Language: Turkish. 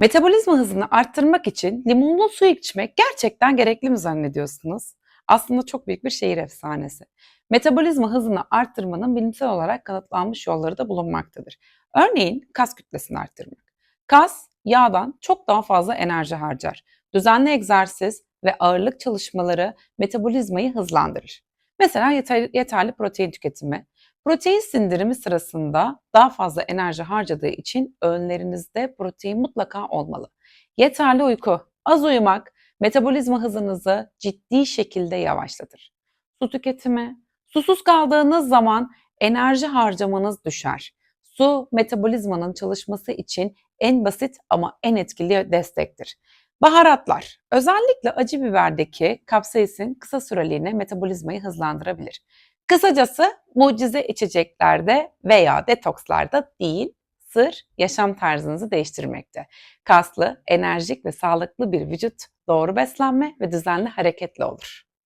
Metabolizma hızını arttırmak için limonlu su içmek gerçekten gerekli mi zannediyorsunuz? Aslında çok büyük bir şehir efsanesi. Metabolizma hızını arttırmanın bilimsel olarak kanıtlanmış yolları da bulunmaktadır. Örneğin kas kütlesini arttırmak. Kas yağdan çok daha fazla enerji harcar. Düzenli egzersiz ve ağırlık çalışmaları metabolizmayı hızlandırır. Mesela yeter- yeterli protein tüketimi. Protein sindirimi sırasında daha fazla enerji harcadığı için öğünlerinizde protein mutlaka olmalı. Yeterli uyku, az uyumak metabolizma hızınızı ciddi şekilde yavaşlatır. Su tüketimi, susuz kaldığınız zaman enerji harcamanız düşer. Su metabolizmanın çalışması için en basit ama en etkili destektir. Baharatlar, özellikle acı biberdeki kapsaisin kısa süreliğine metabolizmayı hızlandırabilir. Kısacası mucize içeceklerde veya detokslarda değil, sır yaşam tarzınızı değiştirmekte. Kaslı, enerjik ve sağlıklı bir vücut doğru beslenme ve düzenli hareketle olur.